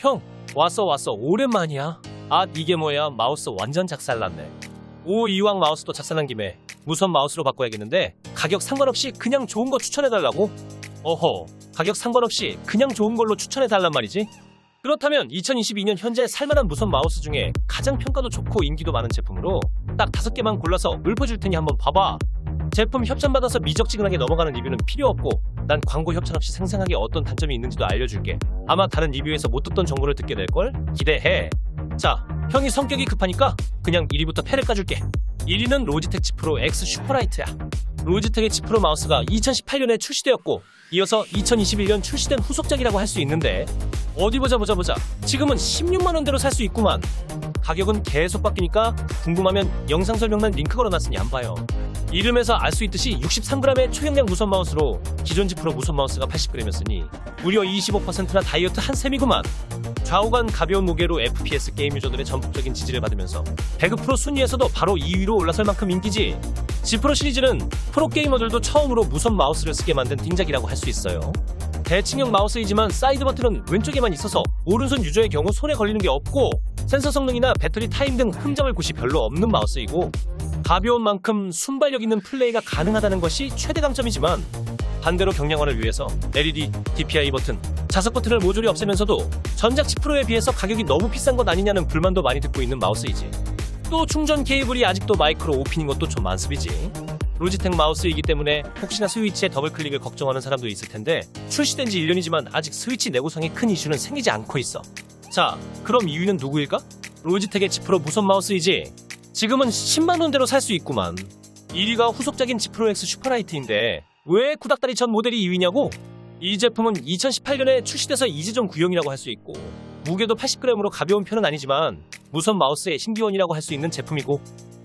형, 왔어 왔어 오랜만이야. 아 이게 뭐야 마우스 완전 작살났네. 오 이왕 마우스도 작살난 김에 무선 마우스로 바꿔야겠는데 가격 상관없이 그냥 좋은 거 추천해달라고? 어허 가격 상관없이 그냥 좋은 걸로 추천해달란 말이지? 그렇다면 2022년 현재 살만한 무선 마우스 중에 가장 평가도 좋고 인기도 많은 제품으로 딱 다섯 개만 골라서 읊어줄 테니 한번 봐봐. 제품 협찬받아서 미적지근하게 넘어가는 리뷰는 필요 없고 난 광고 협찬 없이 생생하게 어떤 단점이 있는지도 알려줄게. 아마 다른 리뷰에서 못 듣던 정보를 듣게 될 걸? 기대해. 자, 형이 성격이 급하니까 그냥 1위부터 패를 까줄게. 1위는 로지텍 G 프로 X 슈퍼라이트야. 로지텍의 G 프로 마우스가 2018년에 출시되었고 이어서 2021년 출시된 후속작이라고 할 수 있는데 어디 보자 보자 보자 지금은 16만 원대로 살 수 있구만. 가격은 계속 바뀌니까 궁금하면 영상 설명란 링크 걸어놨으니 안 봐요. 이름에서 알 수 있듯이 63g의 초경량 무선 마우스로 기존 G 프로 무선 마우스가 80g이었으니 무려 25%나 다이어트 한 셈이구만. 좌우간 가벼운 무게로 FPS 게임 유저들의 전폭적인 지지를 받으면서 배그 프로 순위에서도 바로 2위로 올라설 만큼 인기지. G 프로 시리즈는 프로 게이머들도 처음으로 무선 마우스를 쓰게 만든 딩작이라고 할 수 있어요. 대칭형 마우스이지만 사이드 버튼은 왼쪽에만 있어서 오른손 유저의 경우 손에 걸리는 게 없고 센서 성능이나 배터리 타임 등 흠잡을 곳이 별로 없는 마우스이고 가벼운 만큼 순발력 있는 플레이가 가능하다는 것이 최대 강점이지만 반대로 경량화를 위해서 LED, DPI 버튼, 자석 버튼을 모조리 없애면서도 전작 10%에 비해서 가격이 너무 비싼 것 아니냐는 불만도 많이 듣고 있는 마우스이지. 또 충전 케이블이 아직도 마이크로 5핀인 것도 좀 만습이지. 로지텍 마우스이기 때문에 혹시나 스위치에 더블 클릭을 걱정하는 사람도 있을 텐데 출시된 지 1년이지만 아직 스위치 내구성에 큰 이슈는 생기지 않고 있어. 자, 그럼 2위는 누구일까? 로지텍의 G 프로 무선 마우스이지. 지금은 10만 원대로 살 수 있구만. 1위가 후속작인 X 슈퍼라이트인데 왜 구닥다리 전 모델이 2위냐고? 이 제품은 2018년에 출시돼서 이제전 구형이라고 할 수 있고 무게도 80g으로 가벼운 편은 아니지만 무선 마우스의 신기원이라고 할 수 있는 제품이고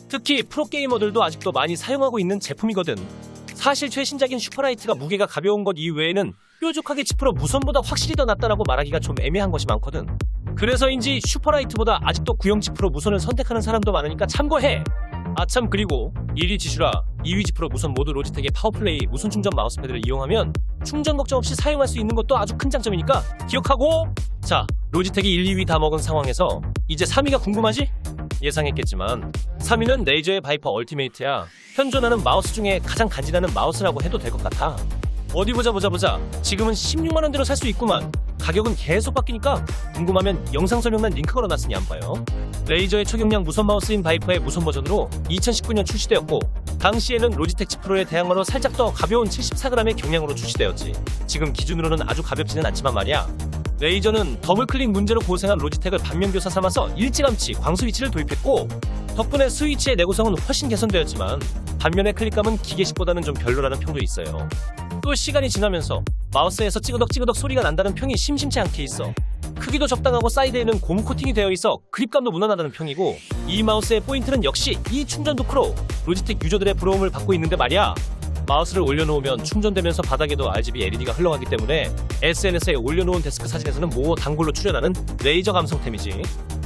특히 프로게이머들도 아직도 많이 사용하고 있는 제품이거든. 사실 최신작인 슈퍼라이트가 무게가 가벼운 것 이외에는 뾰족하게 지프로 무선보다 확실히 더 낫다라고 말하기가 좀 애매한 것이 많거든. 그래서인지 슈퍼라이트보다 아직도 구형 지프로 무선을 선택하는 사람도 많으니까 참고해. 아참 그리고 1위 지슈라, 2위 지프로 무선 모두 로지텍의 파워플레이 무선 충전 마우스패드를 이용하면 충전 걱정 없이 사용할 수 있는 것도 아주 큰 장점이니까 기억하고 자 로지텍이 1, 2위 다 먹은 상황에서 이제 3위가 궁금하지? 예상했겠지만 3위는 레이저의 바이퍼 얼티메이트야 현존하는 마우스 중에 가장 간지나는 마우스라고 해도 될 것 같아 어디 보자 보자 보자. 지금은 16만 원대로 살 수 있구만. 가격은 계속 바뀌니까 궁금하면 영상 설명란 링크 걸어놨으니 안 봐요. 레이저의 초경량 무선 마우스인 바이퍼의 무선 버전으로 2019년 출시되었고 당시에는 로지텍 G 프로의 대항마로 살짝 더 가벼운 74g의 경량으로 출시되었지. 지금 기준으로는 아주 가볍지는 않지만 말이야. 레이저는 더블클릭 문제로 고생한 로지텍을 반면교사 삼아서 일찌감치 광수 위치를 도입했고 덕분에 스위치의 내구성은 훨씬 개선되었지만 반면에 클릭감은 기계식보다는 좀 별로라는 평도 있어요. 또 시간이 지나면서 마우스에서 찌그덕찌그덕 소리가 난다는 평이 심심치 않게 있어. 크기도 적당하고 사이드에는 고무 코팅이 되어 있어 그립감도 무난하다는 평이고 이 마우스의 포인트는 역시 이 충전 도크로 로지텍 유저들의 부러움을 받고 있는데 말이야. 마우스를 올려놓으면 충전되면서 바닥에도 RGB LED가 흘러가기 때문에 SNS에 올려놓은 데스크 사진에서는 모 단골로 출연하는 레이저 감성템이지.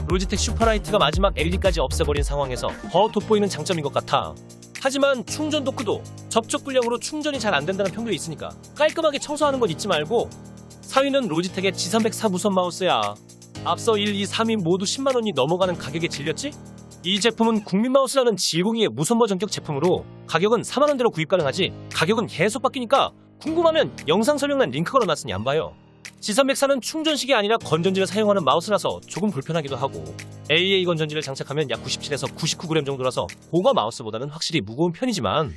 로지텍 슈퍼라이트가 마지막 LED까지 없애버린 상황에서 더 돋보이는 장점인 것 같아. 하지만 충전 도크도 접촉 불량으로 충전이 잘 안 된다는 평도 있으니까 깔끔하게 청소하는 건 잊지 말고 4위는 로지텍의 G304 무선 마우스야. 앞서 1, 2, 3위 모두 10만 원이 넘어가는 가격에 질렸지? 이 제품은 국민 마우스라는 G20의 무선 버 전격 제품으로 가격은 4만 원대로 구입 가능하지 가격은 계속 바뀌니까 궁금하면 영상 설명란 링크 걸어놨으니 안 봐요. G304는 충전식이 아니라 건전지를 사용하는 마우스라서 조금 불편하기도 하고 AA 건전지를 장착하면 약 97에서 99g 정도라서 고가 마우스보다는 확실히 무거운 편이지만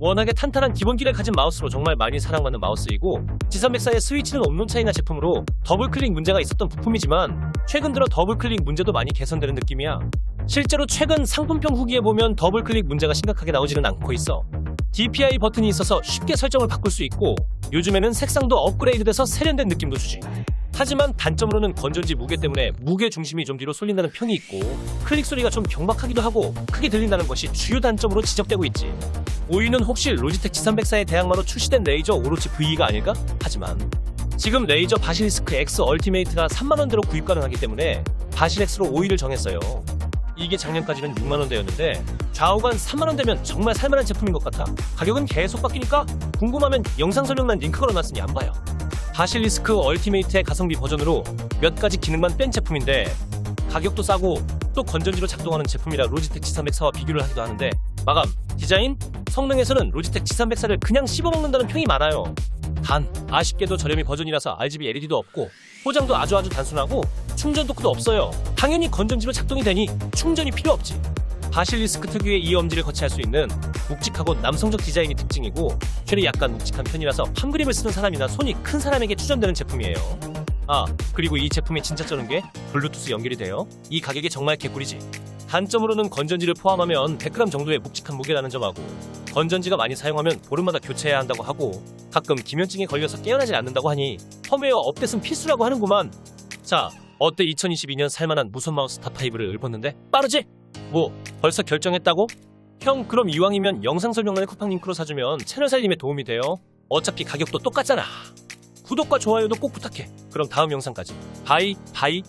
워낙에 탄탄한 기본기를 가진 마우스로 정말 많이 사랑받는 마우스이고 G304의 스위치는 없는 차이나 제품으로 더블클릭 문제가 있었던 부품이지만 최근 들어 더블클릭 문제도 많이 개선되는 느낌이야. 실제로 최근 상품평 후기에 보면 더블클릭 문제가 심각하게 나오지는 않고 있어. DPI 버튼이 있어서 쉽게 설정을 바꿀 수 있고 요즘에는 색상도 업그레이드돼서 세련된 느낌도 주지. 하지만 단점으로는 건전지 무게 때문에 무게 중심이 좀 뒤로 쏠린다는 평이 있고 클릭 소리가 좀 경박하기도 하고 크게 들린다는 것이 주요 단점으로 지적되고 있지. 5위는 혹시 로지텍 G304의 대항마로 출시된 레이저 오로치 VE가 아닐까? 하지만 지금 레이저 바실리스크 X 얼티메이트가 3만원대로 구입 가능하기 때문에 바실엑스로 5위를 정했어요. 이게 작년까지는 6만원대였는데 좌우간 3만원대면 정말 살만한 제품인 것 같아. 가격은 계속 바뀌니까 궁금하면 영상 설명란 링크 걸어놨으니 안 봐요. 바실리스크 얼티메이트의 가성비 버전으로 몇 가지 기능만 뺀 제품인데 가격도 싸고 또 건전지로 작동하는 제품이라 로지텍 G304와 비교를 하기도 하는데 마감, 디자인, 성능에서는 로지텍 G304를 그냥 씹어먹는다는 평이 많아요. 단 아쉽게도 저렴이 버전이라서 RGB LED도 없고 포장도 아주 아주 단순하고 충전 도크도 없어요. 당연히 건전지로 작동이 되니 충전이 필요 없지. 바실리스크 특유의 이 엄지를 거치할 수 있는 묵직하고 남성적 디자인이 특징이고 쉘이 약간 묵직한 편이라서 팜그립을 쓰는 사람이나 손이 큰 사람에게 추천되는 제품이에요. 아 그리고 이 제품이 진짜 쩌는 게 블루투스 연결이 돼요. 이 가격이 정말 개꿀이지. 단점으로는 건전지를 포함하면 100g 정도의 묵직한 무게라는 점하고 건전지가 많이 사용하면 보름마다 교체해야 한다고 하고 가끔 기면증에 걸려서 깨어나지 않는다고 하니 펌웨어 업데이트는 필수라고 하는구만. 자 어때 2022년 살만한 무선 마우스 탑5를 읊었는데 빠르지? 뭐 벌써 결정했다고? 형 그럼 이왕이면 영상 설명란에 쿠팡 링크로 사주면 채널 살림에 도움이 돼요. 어차피 가격도 똑같잖아. 구독과 좋아요도 꼭 부탁해. 그럼 다음 영상까지. 바이 바이